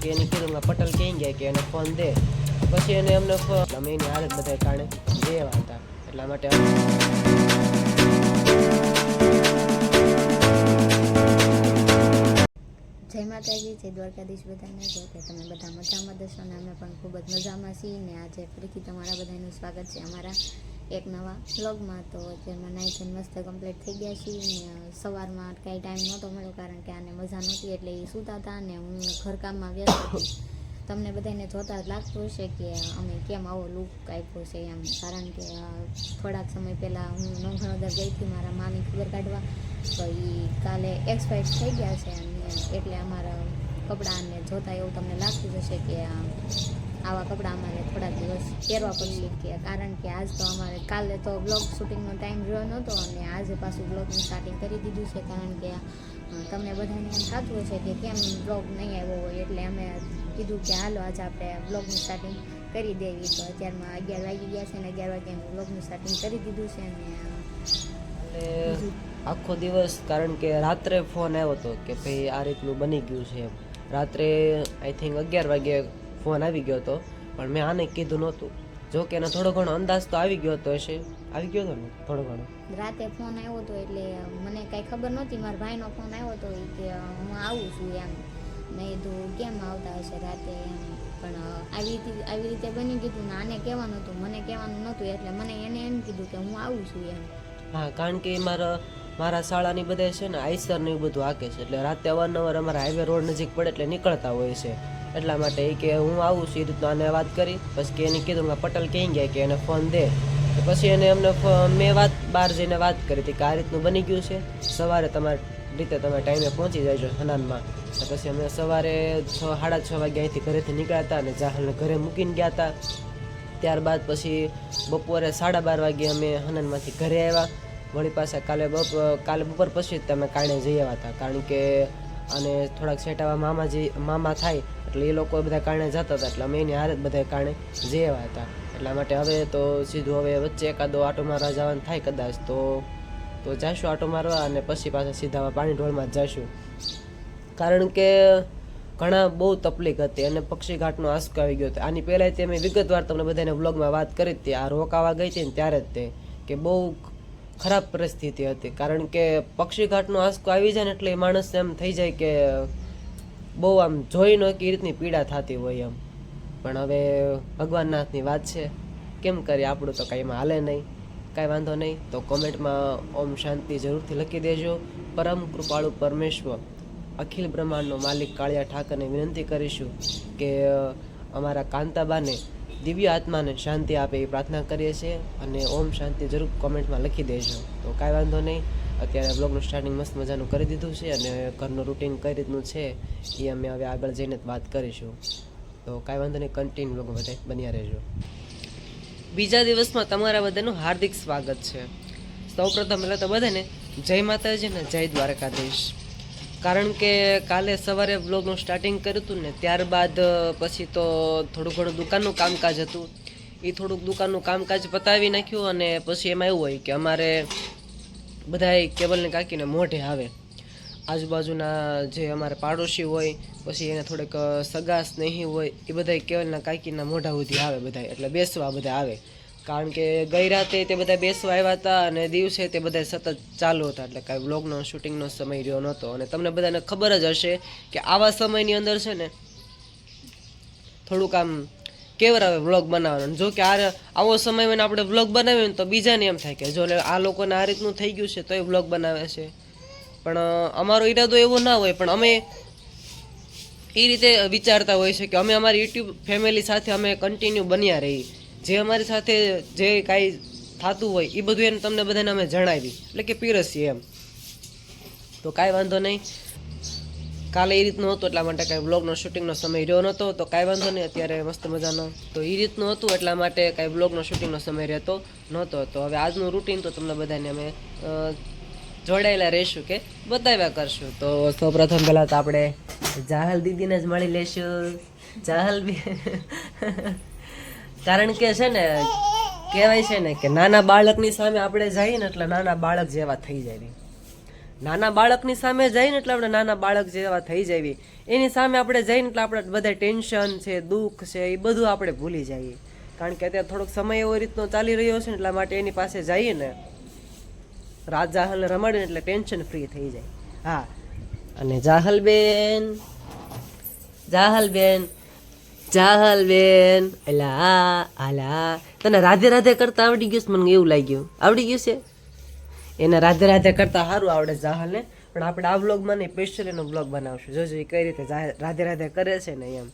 પછી એની કીધું કે પટેલ કહી ગયા કે એને ફોન દે. પછી એને ફોન અમે એની હાલત બધા કારણે જેવા હતા. એટલા માટે જય માતાજી, જય દ્વારકાધીશ બધાને. જો કે તમે બધા મજામાં દર્શન અમે પણ ખૂબ જ મજામાં છીએ ને આજે ફરીથી તમારા બધાનું સ્વાગત છે અમારા એક નવા વ્લોગમાં તો જેમાં નાઈ ધોઈને મસ્ત કમ્પ્લીટ થઈ ગયા છીએ સવારમાં કાંઈ ટાઈમ નહોતો મળ્યો કારણ કે આને મજા નહોતી એટલે એ સૂતા હતા ને હું ઘરકામમાં વ્યસ્ત હતી. તમને બધાને જોતા જ લાગતું હશે કે અમે કેમ આવો લુક આપ્યો છે એમ. કારણ કે થોડાક સમય પહેલાં હું નોંધણોદર ગઈ હતી મારા માની ખબર કાઢવા, તો એ કાલે એક્સપાયર થઈ ગયા છે અને એટલે અમારા કપડાને જોતા એવું તમને લાગતું હશે કે આવા કપડાં અમારે થોડા દિવસ પહેરવા પડશે કે કારણ કે આજ તો અમારે કાલે તો બ્લોગ શૂટિંગનો ટાઈમ રહ્યો નહોતો અને આજે પાછું બ્લોગનું સ્ટાર્ટિંગ કરી દીધું છે. કારણ કે તમને બધાને એમ થતું હશે કે કેમ બ્લોગ નહીં આવ્યો હોય. એટલે અમે કીધું કે હાલો, આજે આપણે બ્લોગનું સ્ટાર્ટિંગ કરી દેવી. તો અત્યારમાં અગિયાર વાગી ગયા છે અને અગિયાર વાગ્યાનું બ્લોગનું સ્ટાર્ટિંગ કરી દીધું છે અને એટલે આખો દિવસ, કારણ કે રાત્રે ફોન આવ્યો હતો કે ભાઈ આ રીતનું બની ગયું છે રાત્રે આઈ થિંક અગિયાર વાગે ફોન આવી ગયો હતો પણ મેં આને કીધું નહોતું. જો કે એનો થોડો ઘણો અંદાજ તો આવી ગયો હતો હશે. આવી ગયો હતો ને થોડો ઘણો. રાતે ફોન આવ્યો હતો એટલે મને કાંઈ ખબર નહોતી મારા ભાઈનો ફોન આવ્યો હતો કે હું આવું છું એમ. મેં કીધું કેમ આવતા હશે રાતે એમ? પણ આવી રીતે આવી રીતે બની ગયું ને આને કહેવાનું હતું મને કહેવાનું નહોતું એટલે મને એને એમ કીધું કે હું આવું છું એમ. હા કારણ કે મારા મારા શાળાની બધા છે ને આઈસર ને એવું બધું હાકે છે. એટલે રાતે અવારનવાર અમારા હાઈવે રોડ નજીક પડે એટલે નીકળતા હોય છે. એટલા માટે એ કે હું આવું છું, એ રીતના આને વાત કરી. પછી કે એને કીધું કે પટેલ કહી ગયા કે એને ફોન દે. પછી એને અમને ફ- મેં વાત, બહાર જઈને વાત કરી હતી કે આ રીતનું બની ગયું છે. સવારે તમારી, રીતે તમે ટાઈમે પહોંચી જાયજો હનાનમાં. પછી અમે સવારે છ, સાડા છ વાગે અહીંથી ઘરેથી નીકળ્યા હતા અને જાહલને ઘરે મૂકીને ગયા હતા. ત્યારબાદ પછી બપોરે સાડા બાર વાગે અમે હનનમાંથી ઘરે આવ્યા. વળી પાછા કાલે બપ, કાલે બપોર પછી જ તમે કાણે જઈ આવ્યા હતા. કારણ કે અને થોડાક સેટાવા મામાજી, મામા થાય, એટલે એ લોકો બધા કારણે જતા હતા, એટલે અમે એની હારે જ બધા કારણે જેવા હતા. એટલા માટે હવે તો સીધું હવે વચ્ચે એકાદો આટો મારવા જવાનું થાય કદાચ, તો તો જાશું આટો મારવા અને પછી પાછા સીધા પાણી ઢોળમાં જ જઈશું કારણ કે ઘણા બહુ તકલીફ હતી અને પક્ષીઘાટનો આંસકો આવી ગયો હતો. આની પહેલાં તે મેં વિગતવાર તમને બધાને બ્લોગમાં વાત કરી હતી. આ રોકાવા ગઈ હતી ને ત્યારે જ તે, કે બહુ ખરાબ પરિસ્થિતિ હતી. કારણ કે પક્ષીઘાટનો આંસકો આવી જાય ને એટલે એ માણસને એમ થઈ જાય કે બહુ આમ જોઈ ન કે રીતની પીડા થતી હોય એમ. પણ હવે ભગવાનનાથની વાત છે. કેમ કરીએ? આપણું તો કાંઈ એમાં હાલે નહીં. કાંઈ વાંધો નહીં. તો કોમેન્ટમાં ઓમ શાંતિ જરૂરથી લખી દેજો. પરમ કૃપાળુ પરમેશ્વર. અખિલ બ્રહ્માંડનો માલિક કાળિયા ઠાકરને વિનંતી કરીશું કે અમારા કાંતાબાને દિવ્ય આત્માને શાંતિ આપે એ પ્રાર્થના કરીએ છીએ અને ઓમ શાંતિ જરૂર કોમેન્ટમાં લખી દેજો. તો કાંઈ વાંધો નહીં. અત્યારે બ્લોગનું સ્ટાર્ટિંગ મસ્ત મજાનું કરી દીધું છે અને ઘરનું રૂટીન કઈ રીતનું છે એ અમે હવે આગળ જઈને વાત કરીશું. તો કાંઈ વાંધો નહીં કન્ટિન્યુ લોકો બધા બન્યા રહેજો. બીજા દિવસમાં તમારા બધાનું હાર્દિક સ્વાગત છે. સૌપ્રથમ પહેલાં તો બધાને જય માતાજી ને જય દ્વારકાધીશ. કારણ કે કાલે સવારે બ્લોગનું સ્ટાર્ટિંગ કર્યું હતું ને, ત્યારબાદ પછી તો થોડું ઘણું દુકાનનું કામકાજ હતું. એ થોડુંક દુકાનનું કામકાજ પતાવી નાખ્યું અને પછી એમાં એવું હોય કે અમારે બધાએ કેબલને કાકીને મોઢે આવે. આજુબાજુના જે અમારે પાડોશી હોય, પછી એને થોડેક સગા સ્નેહી હોય, એ બધા કેવલના કાકીના મોઢા સુધી આવે બધા એટલે બેસવા બધા આવે. કારણ કે ગઈ રાતે તે બધા બેસવા આવ્યા હતા અને દિવસે તે બધા સતત ચાલુ હતા. એટલે કાંઈ વ્લોગનો શૂટિંગનો સમય રહ્યો નહોતો. અને તમને બધાને ખબર જ હશે કે આવા સમયની અંદર છે ને થોડુંક આમ કેવર આવે વ્લોગ બનાવવાનો. જો કે આ આવો સમય મને આપણે વ્લોગ બનાવીએ ને તો બીજાને એમ થાય કે જો આ લોકોને આ રીતનું થઈ ગયું છે તો એ વ્લોગ બનાવે છે. પણ અમારો ઈરાદો એવો ના હોય. પણ અમે એ રીતે વિચારતા હોય છે કે અમે અમારી યુટ્યુબ ફેમિલી સાથે અમે કન્ટિન્યુ બન્યા રહી જે અમારી સાથે જે કાંઈ થતું હોય એ બધું એને તમને બધાને અમે જણાવી. એટલે કે પીરસીએ એમ. તો કાંઈ વાંધો નહીં. કાલે એ રીતનું હતું એટલા માટે કાંઈ બ્લોગનો શૂટિંગનો સમય રહ્યો નહોતો, તો કાંઈ વાંધો નહીં, અત્યારે મસ્ત મજાનો. તો એ રીતનું હતું એટલા માટે કાંઈ બ્લોગનો શૂટિંગનો સમય રહેતો નહોતો. તો હવે આજનું રૂટીન તો તમને બધાને અમે જોડાયેલા રહીશું કે બતાવ્યા કરશું. તો સૌપ્રથમ પહેલાં તો આપણે જાહલ દીદીને જ મળી લેશું. જાહલ બી કારણ કે છે ને, કહેવાય છે ને કે નાના બાળકની સામે આપણે જઈએ ને એટલે નાના બાળક જેવા થઈ જાય. નાના બાળકની સામે જઈને એટલે આપણે નાના બાળક જેવા થઈ જઈએ એની સામે આપણે જઈને એટલે આપણે બધા ટેન્શન છે, દુઃખ છે, એ બધું આપણે ભૂલી જઈએ. કારણ કે અત્યારે થોડોક સમય એવો રીતનો ચાલી રહ્યો છે ને એટલા માટે એની પાસે જઈએ ને રાત જાહલને રમાડીને એટલે ટેન્શન ફ્રી થઈ જાય. હા. અને જાહલબેન જાહલબેન જાહલબેન અલા આલા તને રાધે રાધે કરતા આવડી ગયું છે? મને એવું લાગ્યું. આવડી ગયું છે? એને રાધે રાધે કરતા સારું આવડે છે જાહલને. પણ આપણે આ બ્લોગમાં ને સ્પેશિયલ એનો બ્લોગ બનાવશું. જોજો એ કઈ રીતે રાધે રાધે કરે છે ને એમ.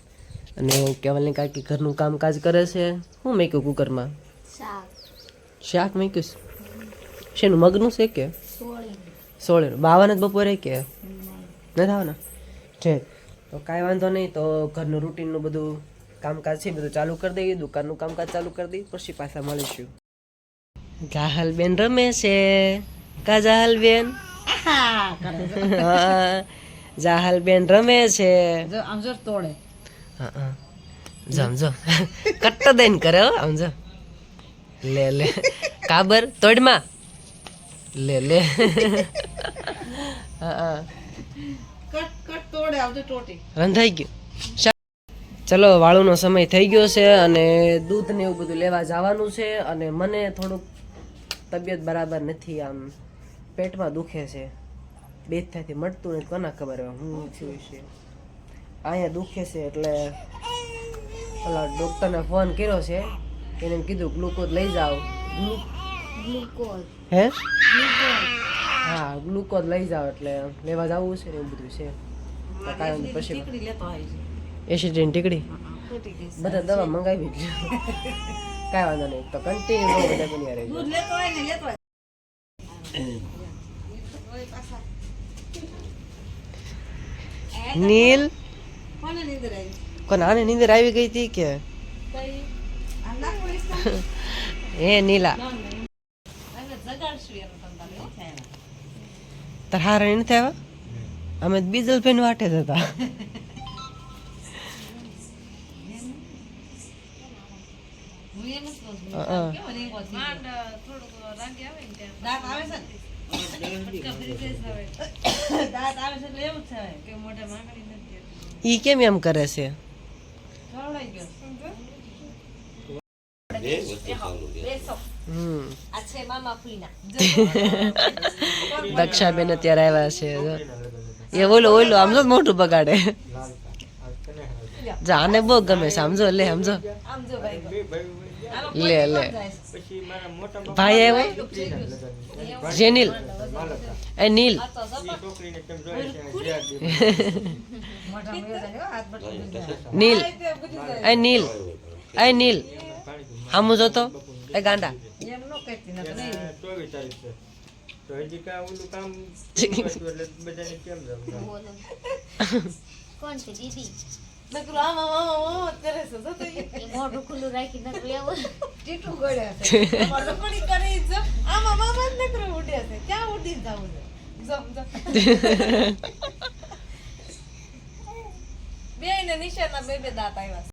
અને કેવલની કાકી ઘરનું કામકાજ કરે છે. હું મેક્યું કુકરમાં? શાક. શાક મેક્યું છે? શેનું મગનું છે કે? સોળે સોળેનું. બાવાના જ બપોરે કે? નથી આવવાના? ઠીક. તો કાંઈ વાંધો નહીં તો ઘરનું રૂટીનનું બધું કામકાજ છે બધું ચાલુ કરી દઈએ દુકાનનું કામકાજ ચાલુ કરી દઈએ પછી પાછા મળીશું. જાહલબેન રમે છે? કા જાહલબેન જાહલબેન રમે છે. જો આમ જો તોડે. હા કટ્ટ દઈને કરે હો સમજો લે લે. કાબર તોડમાં. લે લે. હા હા કટ કટ તોડે આવજો ટોટી રંધાઈ ગયું. ચલો વાળુનો સમય થઈ ગયો છે અને દૂધ ને એવું બધું લેવા જવાનું છે અને મને થોડુંક તબિયત બરાબર નથી આમ પેટમાં દુખે છે. બે થયાથી મળતું નથી કોના ખબર હવે હું થયું છે. અહીંયા દુખે છે એટલે ઓલા ડૉક્ટરને ફોન કર્યો છે. એને એમ કીધું ગ્લુકોઝ લઈ જાઓ. ગ્લુકોઝ. હે? હા ગ્લુકોઝ લઈ જાઓ એટલે લેવા જવું છે ને એવું બધું છે. કાંઈ પછી ટીકડી એસિડિન. બધા દવા મંગાવી કાંઈ વાંધો નહીં. તો કન્ટિન્યુ બધા બની રહેજો દૂધ લેતો હોય ને લેતો હોય. નીલ? કોને આને નીંદર આવી ગઈ હતી કે? હે નીલા. તારે, તાર હારા નથી આવ્યા? અમે બીજલ પેન વાટે જ હતા. ઈ કેમ એમ કરે છે હમ આ છે મામા ફૂઈના. દક્ષાબેન અત્યારે આવ્યા છે જો. એ ઓલો ઓલો, આમ જો મોઢું બગાડે. જાને બહુ ગમે સમજો લે સમજો જો. લે લે. ભાઈ આવ્યો? એ નીલ. જાય. નીલ. જાય. એ નીલ. એ નીલ. હામું જોતો? એ ગાંડા. એમ નો કહેતી નકર નહીં. બોલો. કોણ છે દીદી? નકરું આમ આમ આમ આમ આમ જ કરે છે. તો એ મોઢું ખુલ્લું રાખી નકરું એવું. ટીટું ગળ્યા છે. આમાં રખડી કરી જ આમ આમ આમ જ નકરું ઉડે છે. ક્યાં ઉડી જાવું છે? બે જો. બેયને નિશાના બે બે દાંત આવ્યા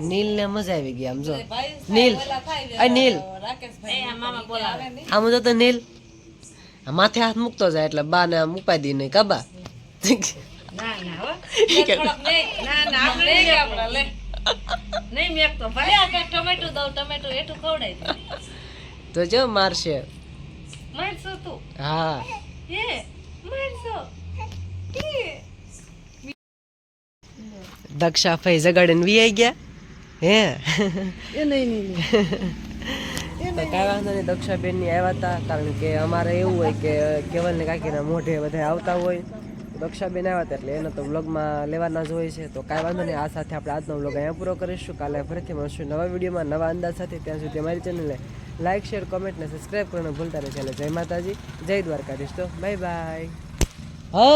નીલ ને મજા આવી ગઈ આમ જો. નીલ. નીલ. રાકેશભાઈ મામા બોલાવે આમ જોતો નીલ. માથે હાથ મૂકતો જાય એટલે બા ને આમ ઉપાય દઈ નહીં કબા ના ના હો. થોડોક નહીં. ના ના આપણે નહીં આપણે લે. નહીં મેકતો ભલે આ કાંઈક ટમેટું દઉં ટમેટું એટલું ખવડાવી દે તો જો મારશે. મારશો હા. હે મારશો. હે દક્ષા ફઈ જગાડીને વી આઈ ગયા. હે? એ નહીં નહીં. તો કાંઈ વાંધો નહીં દક્ષાબેનની આવ્યા હતા, કારણ કે અમારે એવું હોય કે કેવલને કાકીના મોઢે બધા આવતા હોય. દક્ષાબેન આવ્યા હતા એટલે એને તો વ્લોગમાં લેવાના જ હોય છે. તો કાંઈ વાંધો નહીં, આ સાથે આપણે આજનો વ્લોગ અહીંયા પૂરો કરીશું. કાલે ફરીથી મળશું નવા વિડીયોમાં, નવા અંદાજ સાથે. ત્યાં સુધી અમારી ચેનલને લાઇક શેર, કોમેન્ટ ને સબસ્ક્રાઈબ કરવાનું ભૂલતા નહીં. એટલે જય માતાજી, જય દ્વારકાધીશ. તો બાય બાય. હો